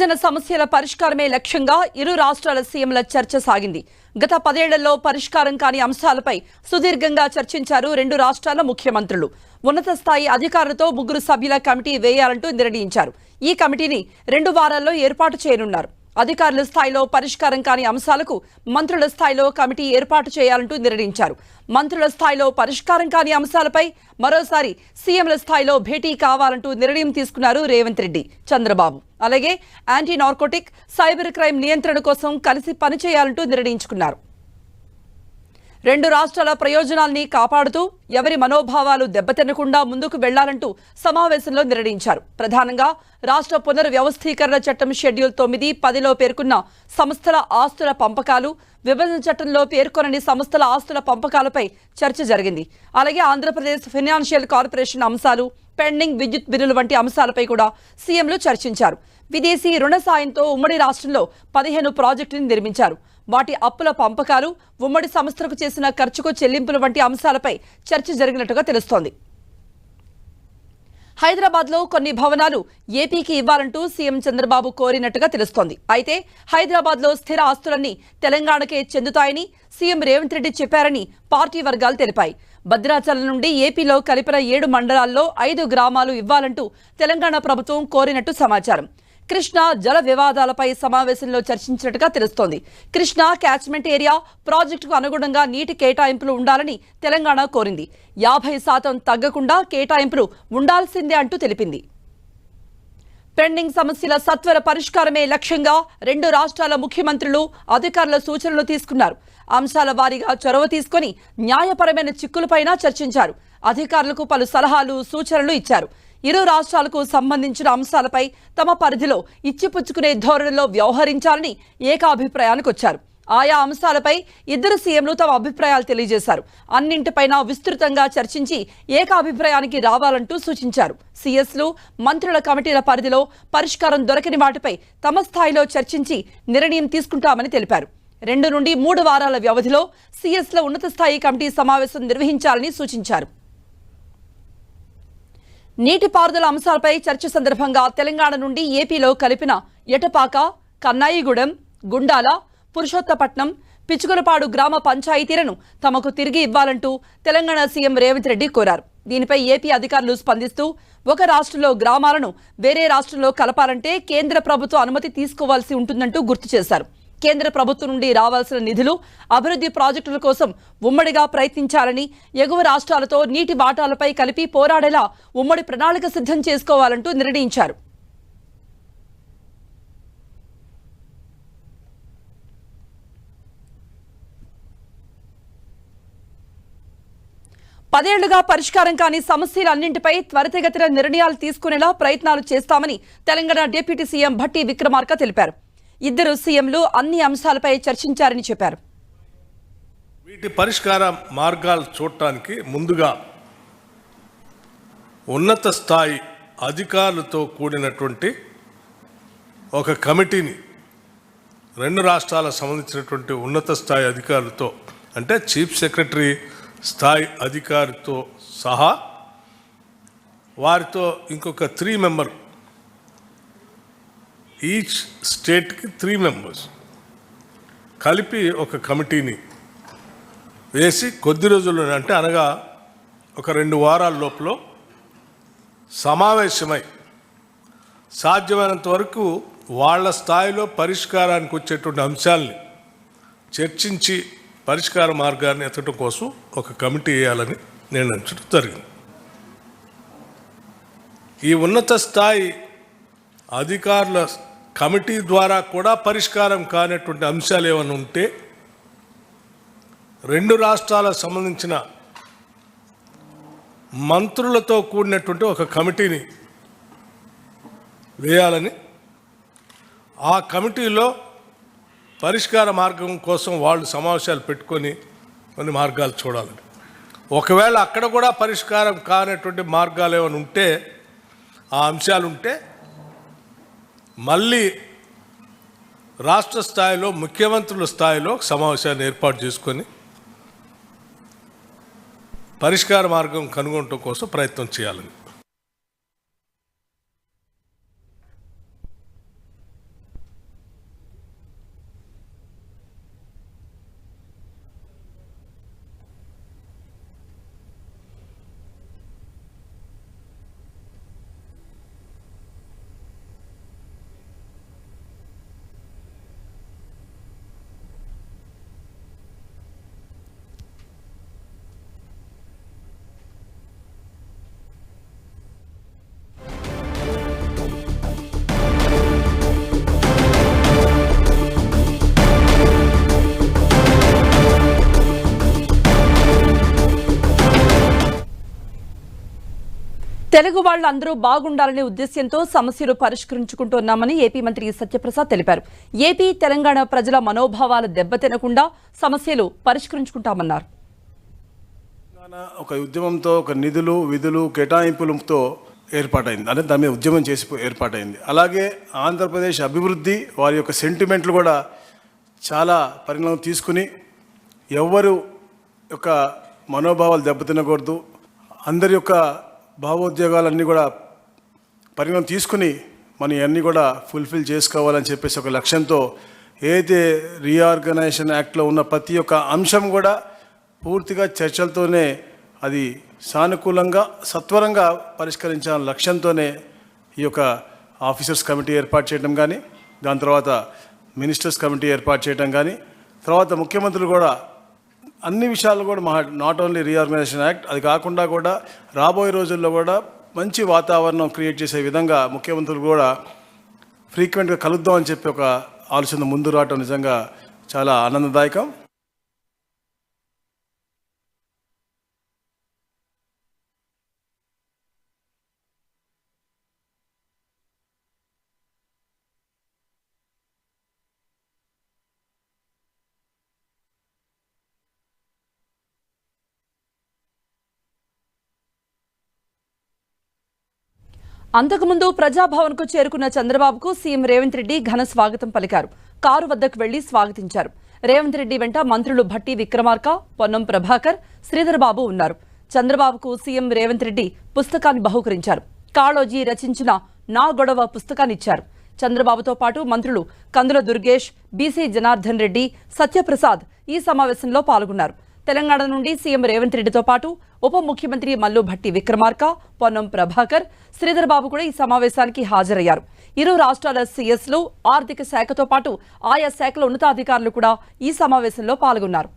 విభజన సమస్యల పరిష్కారమే లక్ష్యంగా ఇరు రాష్ట్రాల సీఎంల చర్చ సాగింది. గత పదేళ్ళలో పరిష్కారం కాని అంశాలపై సుదీర్ఘంగా చర్చించారు రెండు రాష్ట్రాల ముఖ్యమంత్రులు. ఉన్నత స్థాయి అధికారులతో ముగ్గురు సభ్యుల కమిటీ వేయాలంటూ నిర్ణయించారు. ఈ కమిటీని రెండు వారాల్లో ఏర్పాటు చేయనున్నారు. అధికారుల స్థాయిలో పరిష్కారం కాని అంశాలకు మంత్రుల స్థాయిలో కమిటీ ఏర్పాటు చేయాలంటూ నిర్ణయించారు. మంత్రుల స్థాయిలో పరిష్కారం కాని అంశాలపై మరోసారి సీఎంల స్థాయిలో భేటీ కావాలంటూ నిర్ణయం తీసుకున్నారు రేవంత్ రెడ్డి చంద్రబాబు. అలాగే యాంటీ నార్కోటిక్ సైబర్ క్రైమ్ నియంత్రణ కోసం కలిసి పనిచేయాలంటూ నిర్ణయించుకున్నారు. రెండు రాష్ట్రాల ప్రయోజనాల్ని కాపాడుతూ ఎవరి మనోభావాలు దెబ్బతినకుండా ముందుకు వెళ్ళాలంటూ సమావేశంలో నిర్ణయించారు. ప్రధానంగా రాష్ట్ర పునర్వ్యవస్థీకరణ చట్టం షెడ్యూల్ తొమ్మిది పదిలో పేర్కొన్న సంస్థల ఆస్తుల పంపకాలు విభజన చట్టంలో పేర్కొనని సంస్థల ఆస్తుల పంపకాలపై చర్చ జరిగింది. అలాగే ఆంధ్రప్రదేశ్ ఫైనాన్షియల్ కార్పొరేషన్ అంశాలు పెండింగ్ విద్యుత్ బిల్లులు వంటి అంశాలపై కూడా సీఎంలు చర్చించారు. విదేశీ రుణ సాయంతో ఉమ్మడి రాష్ట్రంలో పదిహేను ప్రాజెక్టులను నిర్మించారు. వాటి అప్పుల పంపకాలు ఉమ్మడి సంస్థలకు చేసిన ఖర్చుకు చెల్లింపులు వంటి అంశాలపై చర్చ జరిగినట్టుగా తెలుస్తోంది. హైదరాబాద్లో కొన్ని భవనాలు ఏపీకి ఇవ్వాలంటూ సీఎం చంద్రబాబు కోరినట్టుగా తెలుస్తోంది. అయితే హైదరాబాద్లో స్థిర ఆస్తులన్నీ తెలంగాణకే చెందుతాయని సీఎం రేవంత్ రెడ్డి చెప్పారని పార్టీ వర్గాలు తెలిపాయి. భద్రాచలం నుండి ఏపీలో కలిపిన ఏడు మండలాల్లో ఐదు గ్రామాలు ఇవ్వాలంటూ తెలంగాణ ప్రభుత్వం కోరినట్టు సమాచారం. కృష్ణా జల వివాదాలపై సమావేశంలో చర్చించినట్టుగా తెలుస్తోంది. కృష్ణా క్యాచ్మెంట్ ఏరియా ప్రాజెక్టుకు అనుగుణంగా నీటి కేటాయింపులు ఉండాలని తెలంగాణ కోరింది. యాభై శాతం తగ్గకుండా కేటాయింపులు ఉండాల్సిందే అంటూ తెలిపింది. పెండింగ్ సమస్యల సత్వర పరిష్కారమే లక్ష్యంగా రెండు రాష్ట్రాల ముఖ్యమంత్రులు అధికారుల సూచనలు తీసుకున్నారు. అంశాల వారీగా చొరవ తీసుకొని న్యాయపరమైన చిక్కులపైన చర్చించారు. అధికారులకు పలు సలహాలు సూచనలు ఇచ్చారు. ఇరు రాష్ట్రాలకు సంబంధించిన అంశాలపై తమ పరిధిలో ఇచ్చిపుచ్చుకునే ధోరణిలో వ్యవహరించాలని ఏకాభిప్రాయానికి వచ్చారు. ఆయా అంశాలపై ఇద్దరు సీఎంలు తమ అభిప్రాయాలు తెలియజేశారు. అన్నింటిపైన విస్తృతంగా చర్చించి ఏకాభిప్రాయానికి రావాలంటూ సూచించారు. సీఎస్లు మంత్రుల కమిటీల పరిధిలో పరిష్కారం దొరకని వాటిపై తమ స్థాయిలో చర్చించి నిర్ణయం తీసుకుంటామని తెలిపారు. రెండు నుండి మూడు వారాల వ్యవధిలో సీఎస్ల ఉన్నత స్థాయి కమిటీ సమావేశం నిర్వహించాలని సూచించారు. నీటిపారుదల అంశాలపై చర్చ సందర్భంగా తెలంగాణ నుండి ఏపీలో కలిపిన ఎటపాక కన్నాయిగూడెం గుండాల పురుషోత్తపట్నం పిచ్చుకలపాడు గ్రామ పంచాయతీలను తమకు తిరిగి ఇవ్వాలంటూ తెలంగాణ సీఎం రేవంత్ రెడ్డి కోరారు. దీనిపై ఏపీ అధికారులు స్పందిస్తూ ఒక రాష్ట్రంలో గ్రామాలను వేరే రాష్ట్రంలో కలపాలంటే కేంద్ర ప్రభుత్వ అనుమతి తీసుకోవాల్సి ఉంటుందంటూ గుర్తు చేశారు. కేంద్ర ప్రభుత్వం నుండి రావాల్సిన నిధులు అభివృద్ధి ప్రాజెక్టుల కోసం ఉమ్మడిగా ప్రయత్నించాలని ఎగువ రాష్ట్రాలతో నీటి వాటాలపై కలిపి పోరాడేలా ఉమ్మడి ప్రణాళిక సిద్ధం చేసుకోవాలంటూ నిర్ణయించారు. పదేళ్ళుగా పరిష్కారం కాని సమస్యలన్నింటిపై త్వరితగతిన నిర్ణయాలు తీసుకునేలా ప్రయత్నాలు చేస్తామని తెలంగాణ డిప్యూటీ సీఎం భట్టి విక్రమార్క తెలిపారు. ఇద్దరు సీఎంలు అన్ని అంశాలపై చర్చించారని చెప్పారు. వీటి పరిష్కార మార్గాలు చూడటానికి ముందుగా ఉన్నత స్థాయి అధికారులతో కూడినటువంటి ఒక కమిటీని రెండు రాష్ట్రాలకు సంబంధించినటువంటి ఉన్నత స్థాయి అధికారులతో అంటే చీఫ్ సెక్రటరీ స్థాయి అధికారితో సహా వారితో ఇంకొక త్రీ మెంబర్ ఈచ్ స్టేట్కి త్రీ మెంబర్స్ కలిపి ఒక కమిటీని వేసి కొద్ది రోజుల్లో అంటే అనగా ఒక రెండు వారాల లోపల సమావేశమై సాధ్యమైనంత వరకు వాళ్ళ స్థాయిలో పరిష్కారానికి వచ్చేటువంటి అంశాలని చర్చించి పరిష్కార మార్గాన్ని ఎత్తడం కోసం ఒక కమిటీ వేయాలని నిర్ణయించడం జరిగింది. ఈ ఉన్నత స్థాయి అధికారుల కమిటీ ద్వారా కూడా పరిష్కారం కానటువంటి అంశాలు ఏమైనా ఉంటే రెండు రాష్ట్రాలకు సంబంధించిన మంత్రులతో కూడినటువంటి ఒక కమిటీని వేయాలని ఆ కమిటీలో పరిష్కార మార్గం కోసం వాళ్ళు సమావేశాలు పెట్టుకొని కొన్ని మార్గాలు చూడాలని ఒకవేళ అక్కడ కూడా పరిష్కారం కానటువంటి మార్గాలు ఏమైనా ఉంటే ఆ అంశాలు ఉంటే మళ్ళీ రాష్ట్ర స్థాయిలో ముఖ్యమంత్రుల స్థాయిలో సమావేశాన్ని ఏర్పాటు చేసుకొని పరిష్కార మార్గం కనుగొనటం కోసం ప్రయత్నం చేయాలని. తెలుగు వాళ్ళు అందరూ బాగుండాలనే ఉద్దేశ్యంతో సమస్యలు పరిష్కరించుకుంటున్నామని ఏపీ మంత్రి సత్యప్రసాద్ తెలిపారు. ఏపీ తెలంగాణ ప్రజల మనోభావాలు దెబ్బతినకుండా సమస్యలు పరిష్కరించుకుంటామన్నారు. ఒక ఉద్యమంతో ఒక నిధులు విధులు కేటాయింపులతో ఏర్పాటైంది. అంటే దాని మీద ఉద్యమం చేసి ఏర్పాటైంది. అలాగే ఆంధ్రప్రదేశ్ అభివృద్ధి వారి యొక్క సెంటిమెంట్లు కూడా చాలా పరిణామం తీసుకుని ఎవ్వరు యొక్క మనోభావాలు దెబ్బతినకూడదు. అందరి యొక్క భావోద్యోగాలన్నీ కూడా పరిగణం తీసుకుని మనం ఇవన్నీ కూడా ఫుల్ఫిల్ చేసుకోవాలని చెప్పేసి ఒక లక్ష్యంతో ఏదైతే రీఆర్గనైజేషన్ యాక్ట్లో ఉన్న ప్రతి ఒక్క అంశం కూడా పూర్తిగా చర్చలతోనే అది సానుకూలంగా సత్వరంగా పరిష్కరించాలని లక్ష్యంతోనే ఈ యొక్క ఆఫీసర్స్ కమిటీ ఏర్పాటు చేయడం కానీ దాని తర్వాత మినిస్టర్స్ కమిటీ ఏర్పాటు చేయడం కానీ తర్వాత ముఖ్యమంత్రులు కూడా అన్ని విషయాలు కూడా మా నాట్ ఓన్లీ రీఆర్గనైజేషన్ యాక్ట్ అది కాకుండా కూడా రాబోయే రోజుల్లో కూడా మంచి వాతావరణం క్రియేట్ చేసే విధంగా ముఖ్యమంత్రులు కూడా ఫ్రీక్వెంట్గా కలుద్దామని చెప్పి ఒక ఆలోచన ముందు రావటం నిజంగా చాలా ఆనందదాయకం. అంతకుముందు ప్రజాభవన్కు చేరుకున్న చంద్రబాబుకు సీఎం రేవంత్ రెడ్డి ఘన స్వాగతం పలికారు. కారు వద్దకు వెళ్ళి స్వాగతించారు. రేవంత్ రెడ్డి వెంట మంత్రులు భట్టి విక్రమార్క పొన్నం ప్రభాకర్ శ్రీధర్బాబు ఉన్నారు. చంద్రబాబుకు సీఎం రేవంత్ రెడ్డి పుస్తకాన్ని బహుకరించారు. కాళోజీ రచించిన నా గొడవ పుస్తకాన్ని ఇచ్చారు చంద్రబాబుతో పాటు మంత్రులు కందుల దుర్గేష్ బీసీ జనార్దన్ రెడ్డి సత్యప్రసాద్ ఈ సమావేశంలో పాల్గొన్నారు. తెలంగాణ నుండి సీఎం రేవంత్ రెడ్డితో పాటు ఉప ముఖ్యమంత్రి మల్లు భట్టి విక్రమార్క పొన్నం ప్రభాకర్ శ్రీధర్ బాబు కూడా ఈ సమావేశానికి హాజరయ్యారు. ఇరు రాష్ట్రాల సీఎస్లు ఆర్థిక శాఖతో పాటు ఆయా శాఖల ఉన్నతాధికారులు కూడా ఈ సమావేశంలో పాల్గొన్నారు.